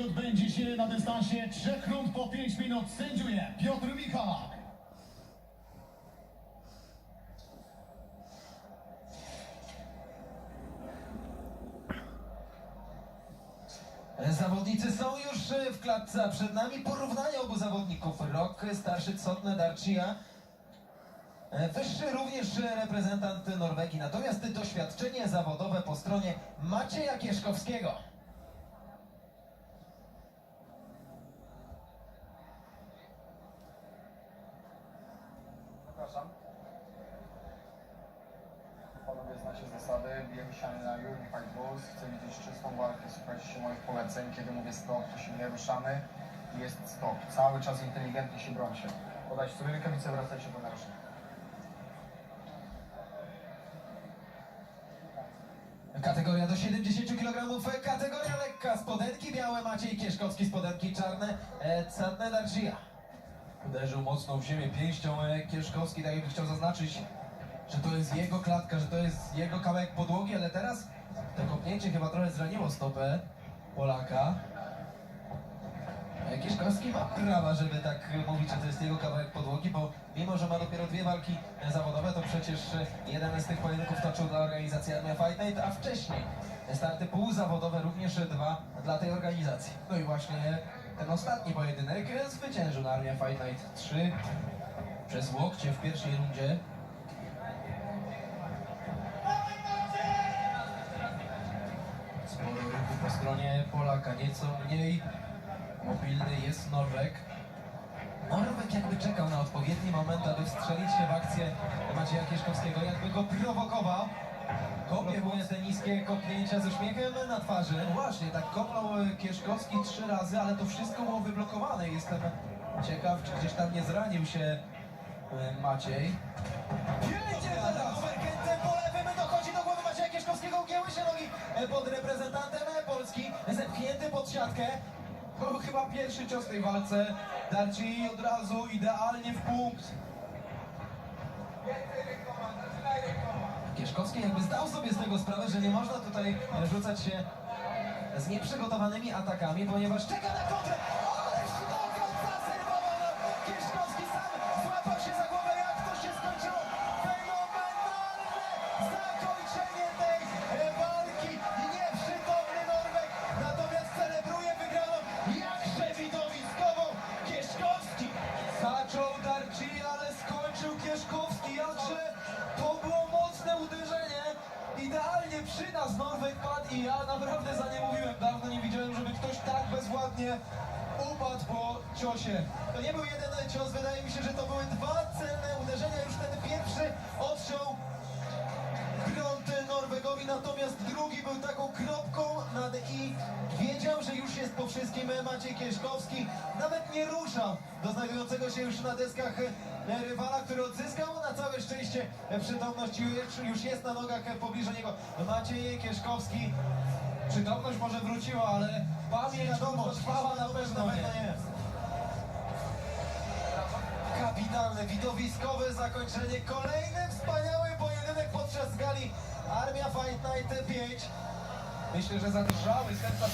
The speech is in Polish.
odbędzie się na dystansie 3 rund po 5 minut. Sędziuje Piotr Michalak. Zawodnicy są już e, w klatce, a przed nami porównanie obu zawodników. Rok starszy Cotne Darcia, e, wyższy również e, reprezentant Norwegii. Natomiast doświadczenie zawodowe po stronie Macieja Kieszkowskiego. Zapraszam. Panowie znacie zasady, bijemy się na Unified Bulls. Chcę widzieć czystą walkę, słuchajcie się moich poleceń. Kiedy mówię stop, to się nie ruszamy. Jest stop. Cały czas inteligentnie się brońcie. Podać sobie rękawicę, wracajcie do naruszenia. Kategoria do 70 kg, kategoria lekka, spodenki białe, Maciej Kieszkowski, spodenki czarne, e, Cotne Darcia. Uderzył mocno w ziemię pięścią e, Kieszkowski, tak jakby chciał zaznaczyć, że to jest jego klatka, że to jest jego kawałek podłogi, ale teraz to kopnięcie chyba trochę zraniło stopę Polaka. E, Kieszkowski ma prawa, żeby tak mówić, że to jest jego kawałek podłogi, bo mimo, że ma dopiero dwie walki e, zawodowe, to przecież jeden z tych pojedynków toczył dla organizacji Armia Fight Night, a wcześniej starty półzawodowe również dwa dla tej organizacji. No i właśnie ten ostatni pojedynek zwyciężył na Armia Fight Night 3 przez łokcie w pierwszej rundzie. Sporo ruchu po stronie Polaka, nieco mniej mobilny jest Norweg. Norweg jakby czekał na odpowiedni moment, aby wstrzelić się w akcję Macieja Kieszkowskiego, jakby go prowokował. Kopie były te niskie kopnięcia z uśmiechem na twarzy. No właśnie, tak kopnął e, Kieszkowski trzy razy, ale to wszystko było wyblokowane. Jestem ciekaw, czy gdzieś tam nie zranił się e, Maciej. Jedzie teraz! Werkętem po lewym dochodzi do głowy Macieja Kieszkowskiego, ugięły się nogi e, pod reprezentantem Polski, zepchnięty pod siatkę. To był chyba pierwszy cios w tej walce. Darci od razu idealnie w punkt. Kieszkowski jakby zdał sobie z tego sprawę, że nie można tutaj rzucać się z nieprzygotowanymi atakami, ponieważ czeka na kontrę. Idealnie przy nas Norweg padł i ja naprawdę za nie mówiłem. Dawno nie widziałem, żeby ktoś tak bezwładnie upadł po ciosie. To nie był jeden cios, wydaje mi się, że to były dwa celne uderzenia. Już ten pierwszy odciął wszystkim Maciej Kieszkowski. Nawet nie ruszał do znajdującego się już na deskach e, rywala, który odzyskał na całe szczęście przytomność. Już, już jest na nogach pobliżu niego Maciej Kieszkowski. Przytomność może wróciła, ale pamięć trwała na pewno nie. Kapitalne, widowiskowe zakończenie. Kolejny wspaniały pojedynek podczas gali Armia Fight Night 5. Myślę, że zadrżały serca